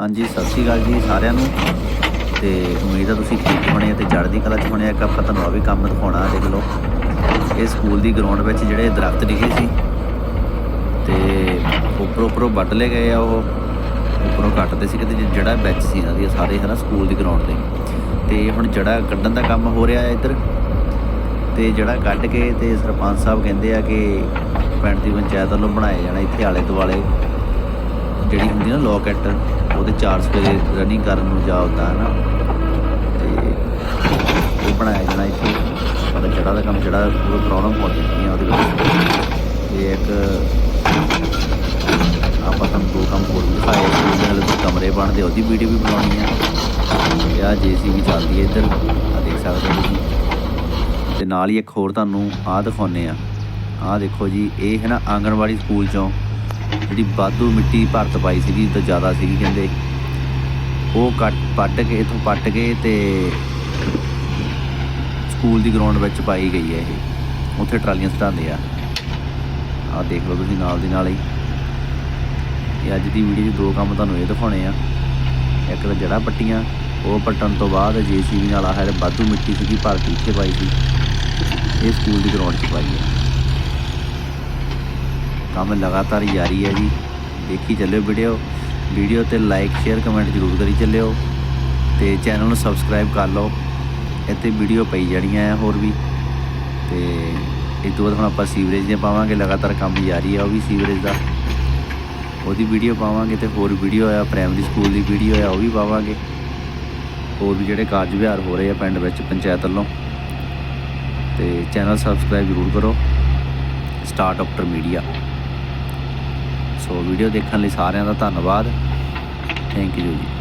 ਹਾਂਜੀ, ਸਤਿ ਸ਼੍ਰੀ ਅਕਾਲ ਜੀ ਸਾਰਿਆਂ ਨੂੰ। ਤੇ ਉਮੀਦ ਆ ਤੁਸੀਂ ਠੀਕ ਹੋਣੇ ਤੇ ਚੜ੍ਹਦੀ ਕਲਾ 'ਚ ਹੋਣੇ ਆ ਇੱਕ ਆਪਾਂ ਤੁਹਾਨੂੰ ਆ ਵੀ ਕੰਮ ਦਿਖਾਉਣਾ, ਦੇਖ ਲਓ। ਇਹ ਸਕੂਲ ਦੀ ਗਰਾਊਂਡ ਵਿੱਚ ਜਿਹੜੇ ਦਰਖਤ ਡਿੱਗੇ ਸੀ। ਤੇ ਉੱਪਰੋਂ ਉੱਪਰੋਂ ਵੱਢ ਲਏ ਗਏ ਆ ਉਹ। ਉੱਪਰੋਂ ਕੱਟਦੇ ਸੀ ਕਿ ਜਿਹੜਾ ਵਿੱਚ ਸੀ ਇਹਨਾਂ ਦੀ, ਇਹ ਸਾਰੇ ਹਨਾ ਸਕੂਲ ਦੀ ਗਰਾਊਂਡ ਦੇ। ਤੇ ਹੁਣ ਜੜਾ ਕੱਢਣ ਦਾ ਕੰਮ ਹੋ ਰਿਹਾ ਹੈ ਇੱਧਰ। ਤੇ ਜਿਹੜਾ ਕੱਢ ਕੇ ਤੇ ਸਰਪੰਚ ਸਾਹਿਬ ਕਹਿੰਦੇ ਆ ਕਿ ਪਿੰਡ ਦੀ ਪੰਚਾਇਤ ਵੱਲੋਂ ਬਣਾਏ ਜਾਣਾ ਇੱਥੇ ਆਲੇ ਦੁਆਲੇ ਜਿਹੜੀ ਹੁੰਦੀ ਨਾ ਲੋਕੈਟ ਉਹਦੇ ਚਾਰ ਸਵੇਰੇ ਰਨਿੰਗ ਕਰਨ ਨੂੰ ਜਾ ਹੁੰਦਾ ਹੈ ਨਾ ਤੇ ਉਹ ਬਣਾਇਆ ਜਾਣਾ ਇੱਥੇ। ਪਰ ਜੜਾ ਦਾ ਕੰਮ, ਜਿਹੜਾ ਉਹ ਪ੍ਰੋਬਲਮ ਹੋ ਜਾਂਦੀ ਹੈ ਉਹਦੇ ਵਿੱਚ। ਤੇ ਇੱਕ ਆਪਾਂ ਤੁਹਾਨੂੰ ਦੋ ਕੰਮ ਹੋਰ ਦਿਖਾਏ ਸਕੂਲ ਦੇ ਕਮਰੇ ਬਣਦੇ, ਉਹਦੀ ਵੀਡੀਓ ਵੀ ਬਣਾਉਣੀ ਆ। ਤੇ ਆ ਜੀਸੀਬੀ ਚੱਲਦੀ ਹੈ ਇੱਧਰ ਆ ਦੇਖ ਸਕਦੇ ਹੋ ਤੁਸੀਂ। ਤੇ ਨਾਲ ਹੀ ਇੱਕ ਹੋਰ ਤੁਹਾਨੂੰ ਆਹ ਦਿਖਾਉਨੇ ਆ। ਆਹ ਦੇਖੋ ਜੀ, ਇਹ ਹੈ ਨਾ ਆਂਗਣਵਾੜੀ ਸਕੂਲ ਚੋਂ ਜਿਹੜੀ ਵਾਧੂ ਮਿੱਟੀ ਭਰਤ ਪਾਈ ਸੀਗੀ ਤਾਂ ਜ਼ਿਆਦਾ ਸੀਗੀ ਕਹਿੰਦੇ। ਉਹ ਕੱਟ, ਪੱਟ ਕੇ, ਇਥੋਂ ਪੱਟ ਕੇ ਤੇ ਸਕੂਲ ਦੀ ਗਰਾਊਂਡ ਵਿੱਚ ਪਾਈ ਗਈ ਹੈ ਇਹ। ਉੱਥੇ ਟਰਾਲੀਆਂ ਸਟਾਉਂਦੇ ਆ। ਆਹ ਦੇਖ ਲਓ ਤੁਸੀਂ ਨਾਲ ਦੀ ਨਾਲ ਹੀ। ਇਹ ਅੱਜ ਦੀ ਵੀਡੀਓ 'ਚ ਦੋ ਕੰਮ ਤੁਹਾਨੂੰ ਇਹ ਦਿਖਾਉਣੇ ਆ। ਇੱਕ ਤਾਂ ਜੜਾ ਪੱਟੀਆਂ, ਉਹ ਪੱਟਣ ਤੋਂ ਬਾਅਦ ਜੀਸੀਬੀ ਨਾਲ ਆਹ ਜਿਹੜੇ ਵਾਧੂ ਮਿੱਟੀ ਸੀਗੀ ਭਰ ਇੱਥੇ ਪਾਈ ਸੀ। ਇਹ ਸਕੂਲ ਦੀ ਗਰਾਊਂਡ 'ਚ ਪਾਈ ਹੈ। ਕੰਮ ਲਗਾਤਾਰ ਜਾਰੀ ਹੈ ਜੀ। ਦੇਖੀ ਚੱਲਿਓ ਵੀਡੀਓ ਵੀਡੀਓ ਤੇ ਲਾਈਕ ਸ਼ੇਅਰ ਕਮੈਂਟ ਜ਼ਰੂਰ ਕਰੀ ਚੱਲਿਓ। ਤੇ ਚੈਨਲ ਨੂੰ ਸਬਸਕ੍ਰਾਈਬ ਕਰ ਲਓ। ਇੱਥੇ ਵੀਡੀਓ ਪਈ ਜਾਣੀਆਂ ਆ ਹੋਰ ਵੀ। ਤੇ ਇਸ ਤੋਂ ਬਾਅਦ ਹੁਣ ਆਪਾਂ ਸੀਵਰੇਜ ਦੀਆਂ ਪਾਵਾਂਗੇ। ਲਗਾਤਾਰ ਕੰਮ ਜਾਰੀ ਆ ਉਹ ਵੀ ਸੀਵਰੇਜ ਦਾ। ਉਹਦੀ ਵੀਡੀਓ ਪਾਵਾਂਗੇ ਤੇ ਹੋਰ ਵੀਡੀਓ ਆ ਪ੍ਰਾਇਮਰੀ ਸਕੂਲ ਦੀ ਵੀਡੀਓ ਆ, ਉਹ ਵੀ ਪਾਵਾਂਗੇ। ਹੋਰ ਵੀ ਜਿਹੜੇ ਕਾਰਜ ਵਿਹਾਰ ਹੋ ਰਹੇ ਆ ਪਿੰਡ ਵਿੱਚ, ਪੰਚਾਇਤ ਵੱਲੋਂ। ਤੇ ਚੈਨਲ ਸਬਸਕ੍ਰਾਈਬ ਜ਼ਰੂਰ ਕਰੋ। Start after media so video ਦੇਖਣ ਲਈ ਸਾਰਿਆਂ ਦਾ ਧੰਨਵਾਦ। ਥੈਂਕ ਯੂ ਜੀ।